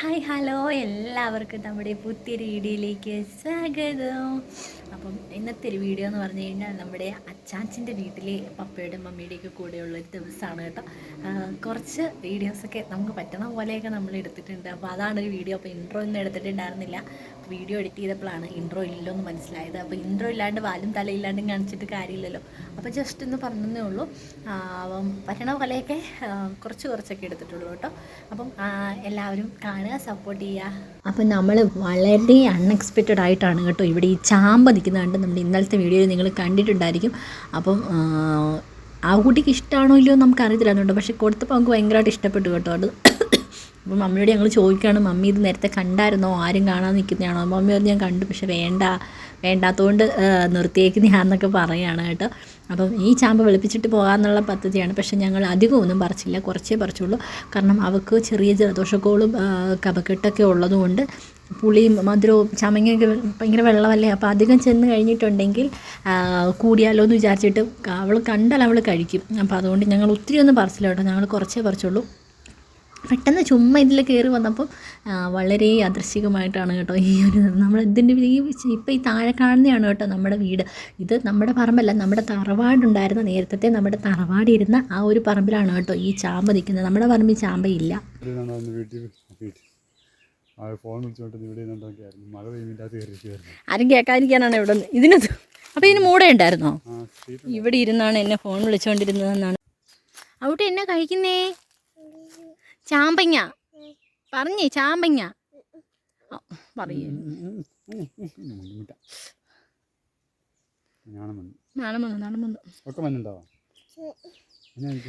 Hi hello എല്ലാവർക്കും നമ്മുടെ പുതിയൊരു വീഡിയോയിലേക്ക് സ്വാഗതം. അപ്പം ഇന്നത്തെ ഒരു വീഡിയോ എന്ന് പറഞ്ഞു കഴിഞ്ഞാൽ നമ്മുടെ അച്ചാച്ചന്റെ വീട്ടിലെ പപ്പയുടെയും മമ്മിയുടെയൊക്കെ കൂടെയുള്ള ഒരു ദിവസമാണ് കേട്ടോ. കുറച്ച് വീഡിയോസൊക്കെ നമുക്ക് പറ്റുന്ന പോലെയൊക്കെ നമ്മൾ എടുത്തിട്ടുണ്ട്. അപ്പോൾ അതാണ് ഒരു വീഡിയോ അപ്പോൾ ഇൻട്രോ ഒന്നും എടുത്തിട്ടുണ്ടായിരുന്നില്ല. വീഡിയോ എഡിറ്റ് ചെയ്തപ്പോഴാണ് ഇൻട്രോ ഇല്ലെന്ന് മനസ്സിലായത്. അപ്പോൾ ഇൻട്രോ ഇല്ലാണ്ട് വാലും തലയില്ലാണ്ടും കാണിച്ചിട്ട് കാര്യമില്ലല്ലോ. അപ്പോൾ ജസ്റ്റ് ഒന്ന് പറഞ്ഞതേ ഉള്ളൂ. പറ്റണ പോലെയൊക്കെ കുറച്ച് കുറച്ചൊക്കെ എടുത്തിട്ടുള്ളൂ കേട്ടോ. അപ്പം എല്ലാവരും കാണുക സപ്പോർട്ട് ചെയ്യുക. അപ്പം നമ്മൾ വളരെ അൺഎക്സ്പെക്റ്റഡ് ആയിട്ടാണ് കേട്ടോ ഇവിടെ ഈ ചാമ്പ നിൽക്കുന്നതുകൊണ്ട് നമ്മുടെ ഇന്നലത്തെ വീഡിയോയിൽ നിങ്ങൾ കണ്ടിട്ടുണ്ടായിരിക്കും. അപ്പം ആ, കുട്ടിക്ക് ഇഷ്ടമാണോ ഇല്ലയോ നമുക്ക് അറിയത്തില്ലാന്നുണ്ട്. പക്ഷെ കൊടുത്തപ്പോൾ നമുക്ക് ഭയങ്കരമായിട്ട് ഇഷ്ടപ്പെട്ടു കേട്ടോ അത്. അപ്പം മമ്മിയോട് ഞങ്ങൾ ചോദിക്കുകയാണ് മമ്മി ഇത് നേരത്തെ കണ്ടായിരുന്നോ? ആരും കാണാൻ നിൽക്കുന്നതാണോ മമ്മി പറഞ്ഞു ഞാൻ കണ്ടു. പക്ഷെ വേണ്ട വേണ്ടാത്തതുകൊണ്ട് നിർത്തിയേക്കുന്നതാണെന്നൊക്കെ പറയുകയാണ് കേട്ടോ. അപ്പം ഈ ചാമ്പ വെളുപ്പിച്ചിട്ട് പോകാമെന്നുള്ള പദ്ധതിയാണ്. പക്ഷെ ഞങ്ങൾ അധികം ഒന്നും പറിച്ചില്ല. കുറച്ചേ പറിച്ചുള്ളൂ. കാരണം അവൾക്ക് ചെറിയ ജലദോഷക്കോളും കപക്കെട്ടൊക്കെ ഉള്ളതുകൊണ്ട് പുളിയും മധുരവും ചമങ്ങയൊക്കെ ഭയങ്കര വെള്ളമല്ലേ? അപ്പോൾ അധികം ചെന്ന് കഴിഞ്ഞിട്ടുണ്ടെങ്കിൽ കൂടിയാലോ എന്ന് വിചാരിച്ചിട്ട് അവൾ കണ്ടാൽ അവൾ കഴിക്കും. അപ്പോൾ അതുകൊണ്ട് ഞങ്ങൾ ഒത്തിരി ഒന്നും പറിച്ചില്ല കേട്ടോ. ഞങ്ങൾ കുറച്ചേ പറിച്ചുള്ളൂ. പെട്ടെന്ന് ചുമ്മാ ഇതിൽ കയറി വന്നപ്പോൾ വളരെ യാദൃശികമായിട്ടാണ് കേട്ടോ ഈ ഒരു നമ്മൾ ഇതിന്റെ ഈ ഇപ്പോൾ ഈ താഴെ കാണുന്നതാണ് കേട്ടോ നമ്മുടെ വീട്. ഇത് നമ്മുടെ പറമ്പല്ല നമ്മുടെ തറവാടുണ്ടായിരുന്ന നേരത്തെ നമ്മുടെ തറവാടിരുന്ന ആ ഒരു പറമ്പിലാണ് കേട്ടോ ഈ ചാമ്പ നിൽക്കുന്നത്. നമ്മുടെ പറമ്പിൽ ചാമ്പയില്ല. ആരും കേൾക്കാതിരിക്കാനാണ് ഇവിടെ ഇതിനത് അപ്പോൾ ഇതിന് മൂടെ ഉണ്ടായിരുന്നോ? ഇവിടെ ഇരുന്നാണ് എന്നെ ഫോൺ വിളിച്ചുകൊണ്ടിരുന്നതെന്നാണ് അവിടെ എന്നാ കഴിക്കുന്നേ? ചാമ്പങ്ങ. പറഞ്ഞേ ചാമ്പങ്ങ. പറയൂ.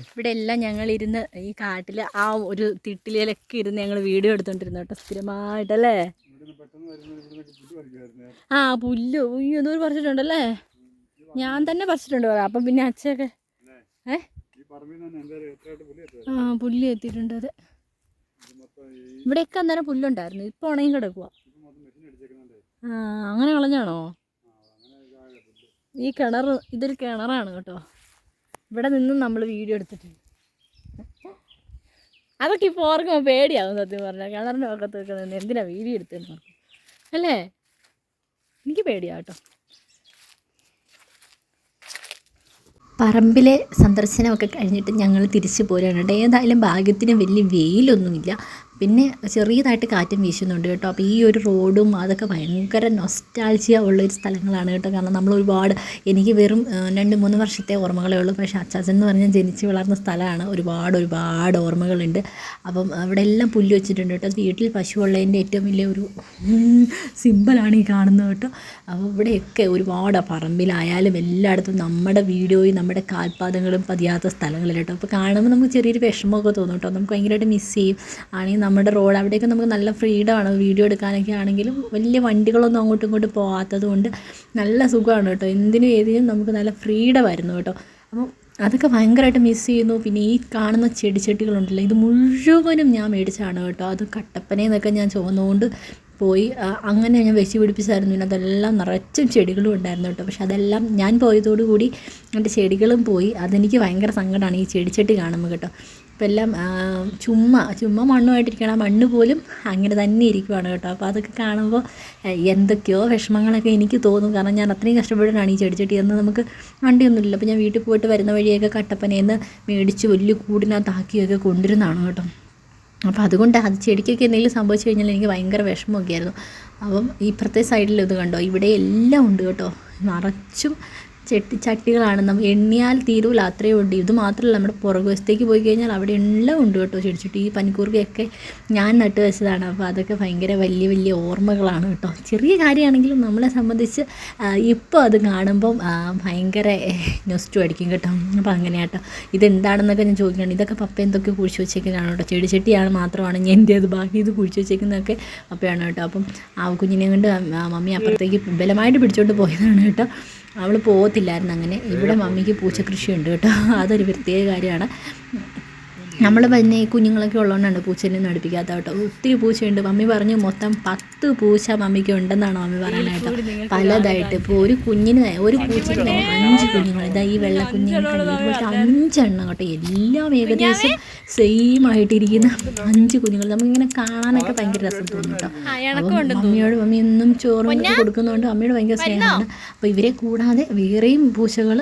ഇവിടെ എല്ലാം ഞങ്ങൾ ഇരുന്ന് ഈ കാട്ടിൽ ആ ഒരു തിട്ടിലൊക്കെ ഇരുന്ന് ഞങ്ങൾ വീഡിയോ എടുത്തോണ്ടിരുന്നു കേട്ടോ സ്ഥിരമായിട്ടല്ലേ? ആ പുല്ല്. ഉയ്യോ എന്തോ പറിച്ചിട്ടുണ്ടല്ലേ? ഞാൻ തന്നെ പറിച്ചിട്ടുണ്ട് പറയാം അപ്പം പിന്നെ അച്ഛയൊക്കെ ഏ? ആ പുല്ല് എത്തിയിട്ടുണ്ട് അത്. ഇവിടെയൊക്കെ അന്നേരം പുല്ലുണ്ടായിരുന്നു. ഇപ്പൊ ഉണങ്ങി കിടക്കുക ആ അങ്ങനെ കളഞ്ഞാണോ? ഈ കിണർ ഇതൊരു കിണറാണ് കേട്ടോ. ഇവിടെ നിന്നും നമ്മൾ വീഡിയോ എടുത്തിട്ടുണ്ട്. അതൊക്കെ ഇപ്പോൾ ഓർക്കുമ്പോൾ പേടിയാവും സത്യം പറഞ്ഞാൽ കിണറിന്റെ പക്കത്ത് നിന്ന് എന്തിനാ വീഡിയോ എടുത്തതെന്ന് ഓർക്കും അല്ലേ? എനിക്ക് പേടിയാ കേട്ടോ. പറമ്പിലെ സന്ദർശനമൊക്കെ കഴിഞ്ഞിട്ട് ഞങ്ങൾ തിരിച്ചു പോരുകയാണ് ഏതായാലും ഭാഗ്യത്തിന് വലിയ വെയിലൊന്നുമില്ല. പിന്നെ ചെറിയതായിട്ട് കാറ്റും വീശുന്നുണ്ട് കേട്ടോ. അപ്പോൾ ഈ ഒരു റോഡും അതൊക്കെ ഭയങ്കര നൊസ്റ്റാൾജിയ ഉള്ളൊരു സ്ഥലങ്ങളാണ് കേട്ടോ. കാരണം നമ്മൾ ഒരുപാട് എനിക്ക് വെറും രണ്ട് മൂന്ന് വർഷത്തെ ഓർമ്മകളേ ഉള്ളൂ. പക്ഷേ അച്ചാച്ചൻ എന്ന് പറഞ്ഞാൽ ജനിച്ച് വളർന്ന സ്ഥലമാണ്. ഒരുപാട് ഒരുപാട് ഓർമ്മകളുണ്ട്. അപ്പം അവിടെ എല്ലാം പുല്ല് വെച്ചിട്ടുണ്ട് കേട്ടോ. വീട്ടിൽ പശു ഉള്ളതിന്റെ ഏറ്റവും വലിയ ഒരു സിമ്പിളാണ് ഈ കാണുന്നത് കേട്ടോ. അപ്പോൾ ഇവിടെയൊക്കെ ഒരുപാട് പറമ്പിലായാലും എല്ലായിടത്തും നമ്മുടെ വീഡിയോയും നമ്മുടെ കാൽപാദങ്ങളും പതിയാത്ത സ്ഥലങ്ങളിൽ കേട്ടോ. അപ്പോൾ കാണുമ്പോൾ നമുക്ക് ചെറിയൊരു വിഷമമൊക്കെ തോന്നും കേട്ടോ. നമുക്ക് ഭയങ്കരമായിട്ട് മിസ് ചെയ്യും. ആണെങ്കിൽ നമ്മുടെ റോഡ് അവിടെയൊക്കെ നമുക്ക് നല്ല ഫ്രീഡമാണ് വീഡിയോ എടുക്കാനൊക്കെ ആണെങ്കിലും വലിയ വണ്ടികളൊന്നും അങ്ങോട്ടും ഇങ്ങോട്ടും പോകാത്തത് കൊണ്ട് നല്ല സുഖമാണ് കേട്ടോ. എന്തിനും ഏതിനും നമുക്ക് നല്ല ഫ്രീഡം ആയിരുന്നു കേട്ടോ. അപ്പം അതൊക്കെ ഭയങ്കരമായിട്ട് മിസ് ചെയ്യുന്നു. പിന്നെ ഈ കാണുന്ന ചെടിച്ചട്ടികളുണ്ടല്ലോ ഇത് മുഴുവനും ഞാൻ മേടിച്ചാണ് കേട്ടോ. അത് കട്ടപ്പനയെന്നൊക്കെ ഞാൻ ചുവന്നുകൊണ്ട് പോയി അങ്ങനെ ഞാൻ വെച്ച് പിടിപ്പിച്ചായിരുന്നു. പിന്നെ അതെല്ലാം നിറച്ചും ചെടികളും ഉണ്ടായിരുന്നു കേട്ടോ. പക്ഷെ അതെല്ലാം ഞാൻ പോയതോടുകൂടി എന്റെ ചെടികളും പോയി. അതെനിക്ക് ഭയങ്കര സങ്കടമാണ് ഈ ചെടിച്ചട്ടി കാണുമ്പോൾ കേട്ടോ. അപ്പോൾ എല്ലാം ചുമ്മാ ചുമ്മാ മണ്ണുമായിട്ടിരിക്കണം ആ മണ്ണ് പോലും അങ്ങനെ തന്നെ ഇരിക്കുവാണ് കേട്ടോ. അപ്പോൾ അതൊക്കെ കാണുമ്പോൾ എന്തൊക്കെയോ വിഷമങ്ങളൊക്കെ എനിക്ക് തോന്നും. കാരണം ഞാൻ അത്രയും കഷ്ടപ്പെട്ടിട്ടാണ് ഈ ചെടിച്ചട്ടി എന്ന് നമുക്ക് വണ്ടിയൊന്നുമില്ല അപ്പോൾ ഞാൻ വീട്ടിൽ പോയിട്ട് വരുന്ന വഴിയൊക്കെ കട്ടപ്പനയെന്ന് മേടിച്ച് വലിയ കൂടിനകത്താക്കിയൊക്കെ കൊണ്ടുവരുന്നതാണ് കേട്ടോ. അപ്പോൾ അതുകൊണ്ട് അത് ചെടിക്കൊക്കെ എന്തെങ്കിലും സംഭവിച്ചു കഴിഞ്ഞാൽ എനിക്ക് ഭയങ്കര വിഷമമൊക്കെ ആയിരുന്നു. അപ്പം ഇപ്പുറത്തെ സൈഡിൽ ഇത് കണ്ടോ? ഇവിടെ എല്ലാം ഉണ്ട് കേട്ടോ. നിറച്ചും ചെട്ടി ചട്ടികളാണ് നമ്മൾ എണ്ണിയാൽ തീരൂല അത്രയേ ഉണ്ട് ഇത് മാത്രമല്ല നമ്മുടെ പുറകുവശത്തേക്ക് പോയി കഴിഞ്ഞാൽ അവിടെ എല്ലാം ഉണ്ട് കേട്ടോ ചെടിച്ചട്ടി. ഈ പനിക്കൂർക്കയൊക്കെ ഞാൻ നട്ട് വെച്ചതാണ്. അപ്പോൾ അതൊക്കെ ഭയങ്കര വലിയ വലിയ ഓർമ്മകളാണ് കേട്ടോ. ചെറിയ കാര്യമാണെങ്കിലും നമ്മളെ സംബന്ധിച്ച് ഇപ്പോൾ അത് കാണുമ്പം ഭയങ്കര നൊസ്റ്റു അടിക്കും കേട്ടോ. അപ്പോൾ അങ്ങനെ കേട്ടോ ഇതെന്താണെന്നൊക്കെ ഞാൻ ചോദിക്കണം ഇതൊക്കെ പപ്പ എന്തൊക്കെ കുഴിച്ച് വെച്ചേക്കുന്നതാണ് കേട്ടോ. ചെടിച്ചട്ടിയാണ് മാത്രമാണ് ഞാൻ എന്റെ അത് ബാക്കി ഇത് കുഴിച്ച് വെച്ചേക്കുന്നതൊക്കെ പപ്പയാണ് കേട്ടോ. അപ്പം ആ കുഞ്ഞിനെ കൊണ്ട് മമ്മി അപ്പുറത്തേക്ക് ബലമായിട്ട് പിടിച്ചോണ്ട് പോയതാണ് കേട്ടോ. അവൾ പോകത്തില്ലായിരുന്നു അങ്ങനെ. ഇവിടെ മമ്മിക്ക് പൂച്ചക്കൃഷിയുണ്ട് കേട്ടോ. അതൊരു പ്രത്യേക കാര്യമാണ്. നമ്മൾ പിന്നെ ഈ കുഞ്ഞുങ്ങളൊക്കെ ഉള്ളതുകൊണ്ടാണ് പൂച്ചേനെ ഒന്നും അടുപ്പിക്കാത്ത കേട്ടോ. ഒത്തിരി പൂച്ചയുണ്ട്. മമ്മി പറഞ്ഞു മൊത്തം പത്ത് പൂച്ച മമ്മിക്ക് ഉണ്ടെന്നാണ് മമ്മി പറയുന്നത് കേട്ടോ. പലതായിട്ട് ഇപ്പോൾ ഒരു കുഞ്ഞിന് ഒരു പൂച്ചയ്ക്ക് തന്നെ അഞ്ച് കുഞ്ഞുങ്ങൾ ഇതാ ഈ വെള്ള കുഞ്ഞുങ്ങൾ ഇതുപോലത്തെ അഞ്ചെണ്ണം കേട്ടോ. എല്ലാം ഏകദേശം സെയിം ആയിട്ടിരിക്കുന്ന. അഞ്ച് കുഞ്ഞുങ്ങൾ. നമുക്കിങ്ങനെ കാണാനൊക്കെ ഭയങ്കര രസം തോന്നും കേട്ടോ. അപ്പം മമ്മിയോട് മമ്മി എന്നും ചോറും കൊടുക്കുന്നതുകൊണ്ട് അമ്മയോട് ഭയങ്കര സ്നേഹമാണ് അപ്പോൾ ഇവരെ കൂടാതെ വേറെയും പൂച്ചകൾ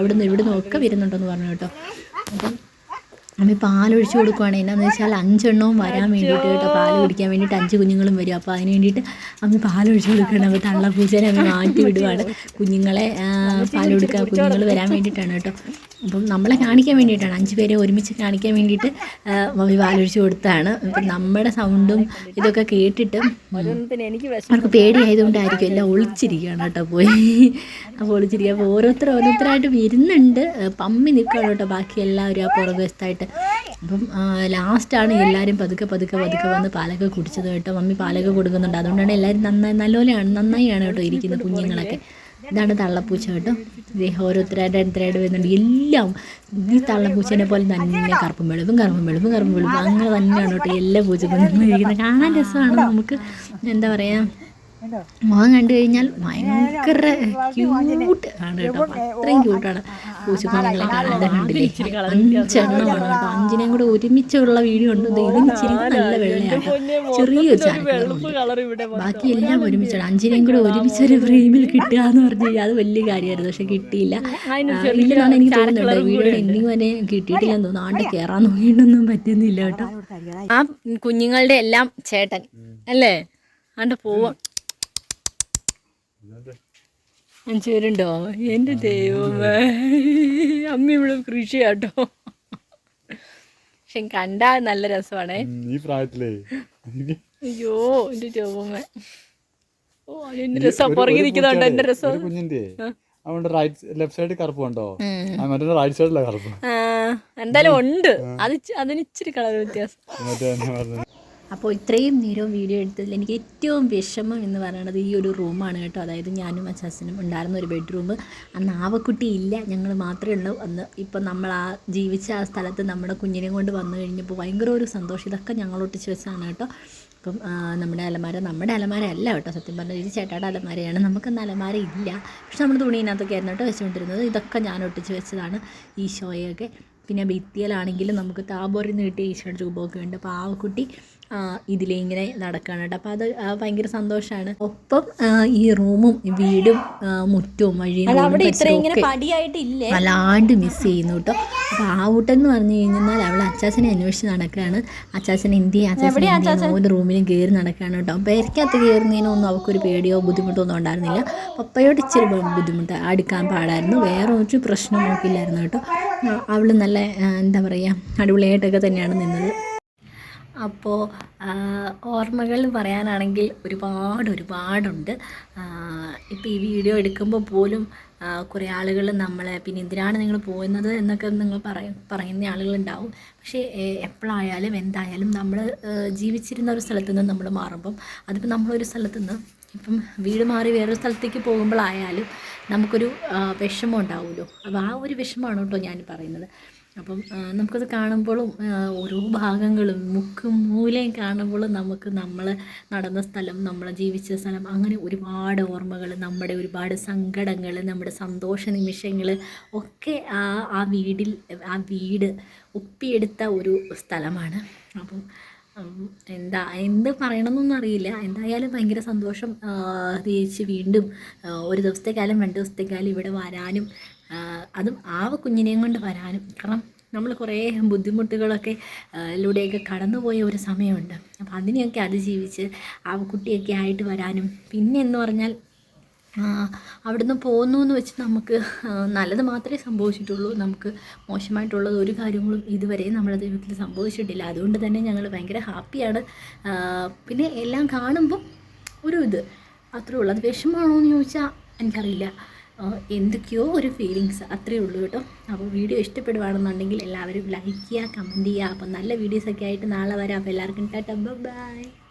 അവിടുന്ന് ഇവിടുന്ന് ഒക്കെ വരുന്നുണ്ടെന്ന് പറഞ്ഞു കേട്ടോ. അപ്പം അമ്മ പാലൊഴിച്ച് കൊടുക്കുവാണ്. എന്നാന്ന് വെച്ചാൽ അഞ്ചെണ്ണവും വരാൻ വേണ്ടിയിട്ട് കേട്ടോ. പാൽ കുടിക്കാൻ വേണ്ടിയിട്ട് അഞ്ച് കുഞ്ഞുങ്ങളും വരും. അപ്പോൾ അതിന് വേണ്ടിയിട്ട് അമ്മ പാലൊഴിച്ച് കൊടുക്കണം. അപ്പോൾ തള്ളപ്പൂച്ചേനെ അമ്മ മാറ്റി വിടുവാണ്. കുഞ്ഞുങ്ങളെ പാൽ കൊടുക്കുക കുഞ്ഞുങ്ങൾ വരാൻ വേണ്ടിയിട്ടാണ് കേട്ടോ. അപ്പം നമ്മളെ കാണിക്കാൻ വേണ്ടിയിട്ടാണ്. അഞ്ച് പേരെ ഒരുമിച്ച് കാണിക്കാൻ വേണ്ടിയിട്ട് മമ്മി പാലൊഴിച്ച് കൊടുത്താണ്. അപ്പം നമ്മുടെ സൗണ്ടും ഇതൊക്കെ കേട്ടിട്ട് അവർക്ക് പേടിയായതുകൊണ്ടായിരിക്കും എല്ലാം ഒളിച്ചിരിക്കുകയാണ് കേട്ടോ പോയി. അപ്പോൾ ഒളിച്ചിരിക്കുക അപ്പോൾ ഓരോരുത്തർ ഓരോരുത്തരായിട്ട് വരുന്നുണ്ട്. പമ്മി നിൽക്കുകയാണ് കേട്ടോ. ബാക്കി എല്ലാവരും ആ പുറകുവശത്തായിട്ട് അപ്പം ലാസ്റ്റാണ് എല്ലാവരും പതുക്കെ പതുക്കെ പതുക്കെ വന്ന് പാലൊക്കെ കുടിച്ചത് കേട്ടോ. മമ്മി പാലൊക്കെ കൊടുക്കുന്നുണ്ട്. അതുകൊണ്ടാണ് എല്ലാവരും നന്നായി നല്ലപോലെയാണ് നന്നായിയാണ് കേട്ടോ ഇരിക്കുന്നത് കുഞ്ഞുങ്ങളൊക്കെ. ഇതാണ് തള്ളപ്പൂച്ച കേട്ടോ. ഓരോരുത്തരായിട്ട് അടുത്തരായിട്ട് വരുന്നുണ്ട്. എല്ലാം ഈ തള്ളപ്പൂച്ചേനെ പോലെ തന്നെ കറുപ്പും വെളുപ്പും കറുപ്പും വെളുപ്പും കറുപ്പും വെളുപ്പും. അങ്ങനെ തന്നെയാണ് കേട്ടോ എല്ലാ പൂച്ചക്കും ഇരിക്കുന്നത് കാണാൻ രസമാണ് നമുക്ക്. എന്താ പറയുക മുഖം കണ്ടു കഴിഞ്ഞാൽ ഭയങ്കര ക്യൂട്ട് ആണ് കേട്ടോ. അത്രയും ക്യൂട്ടാണ് പൂച്ചക്കുഞ്ഞുങ്ങളെ കാണാൻ കണ്ടില്ലേ? അഞ്ചെണ്ണമാണ് കേട്ടോ അഞ്ചിനെയും കൂടെ ഒരുമിച്ചുള്ള വീഡിയോ ഉണ്ട്. ദേ ഇതിന് ഇച്ചിരി നല്ല വെള്ളയാണ്. ചെറിയൊരു ചാനൽ കളർ ഇവിടെ ബാക്കി എല്ലാം ഒരുമിച്ചാണ്. അഞ്ചിനെയും കൂടെ ഒരുമിച്ചൊരു ഫ്രെയിമിൽ കിട്ടുക എന്ന് പറഞ്ഞു കഴിഞ്ഞാൽ അത് വലിയ കാര്യമായിരുന്നു. പക്ഷെ കിട്ടിയില്ല. ഇല്ലെന്നാണ് എനിക്ക് തോന്നുന്നുണ്ട് വീഡിയോ എൻഡിങ് വരെ കിട്ടിയിട്ടില്ലെന്ന് തോന്നുന്നു. ആണ്ട് കയറാൻ നോക്കിയിട്ടൊന്നും പറ്റുന്നില്ല കേട്ടോ. ആ കുഞ്ഞുങ്ങളുടെ എല്ലാം ചേട്ടൻ അല്ലേ? ആണ്ട് പോവാം. എന്റെ എന്റെ ദൈവമേ. അമ്മ ഇവിടെ കൃഷി കേട്ടോ പക്ഷെ കണ്ടാ നല്ല രസമാണേ. ഈ പ്രായത്തിലേ. അയ്യോ എന്റെ ദൈവമേ. ഓ ഈ രസം. പുറകെ നിൽക്കുന്നുണ്ടോ എന്റെ രസം? കുഞ്ഞിന്റെ അവന്റെ റൈറ്റ് ലെഫ്റ്റ് സൈഡ് കറുപ്പ് മറ്റേ റൈറ്റ് കറുപ്പ്. എന്തായാലും ഉണ്ട്. അത് അതിന് ഇച്ചിരി കളർ വ്യത്യാസം. അപ്പോൾ ഇത്രയും നേരം വീഡിയോ എടുത്തതിൽ എനിക്ക് ഏറ്റവും വിഷമം എന്ന് പറയുന്നത് ഈ ഒരു റൂമാണ് കേട്ടോ. അതായത് ഞാനും അച്ഛനും ഉണ്ടായിരുന്ന ഒരു ബെഡ്റൂം. അന്ന് ആവക്കുട്ടി ഇല്ല ഞങ്ങൾ മാത്രമേ ഉള്ളൂ. അന്ന് ഇപ്പം നമ്മൾ ആ ജീവിച്ച ആ സ്ഥലത്ത് നമ്മുടെ കുഞ്ഞിനെ കൊണ്ട് വന്നു കഴിഞ്ഞപ്പോൾ ഭയങ്കര ഒരു സന്തോഷം. ഇതൊക്കെ ഞങ്ങൾ ഒട്ടിച്ച് വെച്ചാണ് കേട്ടോ. അപ്പം നമ്മുടെ അലമാര നമ്മുടെ അലമാര അല്ല കേട്ടോ. സത്യം പറഞ്ഞാൽ ഇത് ചേട്ടാടെ അലമാരയാണ്. നമുക്കന്ന് അലമാര ഇല്ല. പക്ഷെ നമ്മൾ തുണീനകത്തൊക്കെ ആയിരുന്നു കേട്ടോ വെച്ചുകൊണ്ടിരുന്നത്. ഇതൊക്കെ ഞാൻ ഒട്ടിച്ച് വെച്ചതാണ് ഈ ഷോയൊക്കെ. പിന്നെ ഭിത്തിയിലാണെങ്കിലും നമുക്ക് താബോറിൽ നിന്ന് കിട്ടിയ ഈശോയുടെ രൂപമൊക്കെ ഉണ്ട്. അപ്പോൾ ആ കുട്ടി ഇതിലിങ്ങനെ ഇതിലേ ഇങ്ങനെ നടക്കുകയാണ് കേട്ടോ. അപ്പോൾ അത് ഭയങ്കര സന്തോഷമാണ് ഒപ്പം ഈ റൂമും വീടും മുറ്റവും വഴിയും വല്ലാണ്ട് മിസ് ചെയ്യുന്നു കേട്ടോ. അപ്പോൾ ആ എന്ന് പറഞ്ഞു കഴിഞ്ഞാൽ അവൾ അച്ചാച്ചനെ അന്വേഷിച്ച് നടക്കുകയാണ്. അച്ചാച്ചൻ എന്ത് അച്ചാച്ചൻ ഓരോ റൂമിലും കയറി നടക്കുകയാണ് കേട്ടോ. അപ്പോൾ എനിക്കകത്ത് കയറുന്നതിനൊന്നും അവൾക്കൊരു പേടിയോ ബുദ്ധിമുട്ടോ ഒന്നും ഉണ്ടായിരുന്നില്ല. പപ്പയോട് ഇച്ചിരി ബുദ്ധിമുട്ട് അടുക്കാൻ പാടായിരുന്നു. വേറെ ഒരു പ്രശ്നം നോക്കില്ലായിരുന്നു കേട്ടോ. അവൾ നല്ല എന്താ പറയുക അടിപൊളിയായിട്ടൊക്കെ തന്നെയാണ് നിന്നത്. അപ്പോൾ ഓർമ്മകൾ പറയാനാണെങ്കിൽ ഒരുപാട് ഒരുപാടുണ്ട്. ഇപ്പോൾ ഈ വീഡിയോ എടുക്കുമ്പോൾ പോലും കുറേ ആളുകൾ നമ്മളെ പിന്നെ എന്തിനാണ് നിങ്ങൾ പോകുന്നത് എന്നൊക്കെ നിങ്ങൾ പറയും പറയുന്ന ആളുകളുണ്ടാവും. പക്ഷേ എപ്പോഴായാലും എന്തായാലും നമ്മൾ ജീവിച്ചിരുന്ന ഒരു സ്ഥലത്ത് നിന്ന് നമ്മൾ മാറുമ്പം അതിപ്പോൾ നമ്മളൊരു സ്ഥലത്ത് നിന്ന് ഇപ്പം വീട് മാറി വേറൊരു സ്ഥലത്തേക്ക് പോകുമ്പോഴായാലും നമുക്കൊരു വിഷമം ഉണ്ടാവുമല്ലോ. അപ്പോൾ ആ ഒരു വിഷമമാണ് കേട്ടോ ഞാൻ പറയുന്നത്. അപ്പം നമുക്കത് കാണുമ്പോഴും ഓരോ ഭാഗങ്ങളും മുക്കും മൂലയും കാണുമ്പോഴും നമുക്ക് നമ്മൾ നടന്ന സ്ഥലം നമ്മൾ ജീവിച്ച സ്ഥലം അങ്ങനെ ഒരുപാട് ഓർമ്മകൾ നമ്മുടെ ഒരുപാട് സങ്കടങ്ങൾ നമ്മുടെ സന്തോഷ നിമിഷങ്ങൾ ഒക്കെ ആ ആ വീടിൽ ആ വീട് ഒപ്പിയെടുത്ത ഒരു സ്ഥലമാണ്. അപ്പം എന്താ എന്ത് പറയണമെന്നൊന്നും അറിയില്ല. എന്തായാലും ഭയങ്കര സന്തോഷം തിരിച്ച് വീണ്ടും ഒരു ദിവസത്തേക്കാലും രണ്ട് ദിവസത്തേക്കാലും ഇവിടെ വരാനും അതും ആവ കുഞ്ഞിനെയും കൊണ്ട് വരാനും. കാരണം നമ്മൾ കുറേ ബുദ്ധിമുട്ടുകളൊക്കെ ലൂടെയൊക്കെ കടന്നുപോയ ഒരു സമയമുണ്ട്. അപ്പോൾ അതിനെയൊക്കെ അതിജീവിച്ച് ആ കുട്ടിയൊക്കെ ആയിട്ട് വരാനും. പിന്നെ എന്ന് പറഞ്ഞാൽ അവിടുന്ന് പോകുന്നു എന്ന് വെച്ച് നമുക്ക് നല്ലത് മാത്രമേ സംഭവിച്ചിട്ടുള്ളൂ. നമുക്ക് മോശമായിട്ടുള്ളത് ഒരു കാര്യങ്ങളും ഇതുവരെ നമ്മുടെ ജീവിതത്തിൽ സംഭവിച്ചിട്ടില്ല. അതുകൊണ്ട് തന്നെ ഞങ്ങൾ ഭയങ്കര ഹാപ്പിയാണ്. പിന്നെ എല്ലാം കാണുമ്പം ഒരു ഇത് അത്രേ ഉള്ളൂ. അത് വിഷമമാണോ എന്ന് ചോദിച്ചാൽ എനിക്കറിയില്ല. എന്തൊക്കെയോ ഒരു ഫീലിങ്സ് അത്രയേ ഉള്ളൂ കേട്ടോ. അപ്പോൾ വീഡിയോ ഇഷ്ടപ്പെടുവാണെന്നുണ്ടെങ്കിൽ എല്ലാവരും ലൈക്ക് ചെയ്യുക കമന്റ് ചെയ്യുക. അപ്പോൾ നല്ല വീഡിയോസൊക്കെ ആയിട്ട് നാളെ വരാം. അപ്പോൾ എല്ലാവർക്കും ടാറ്റ ബൈ.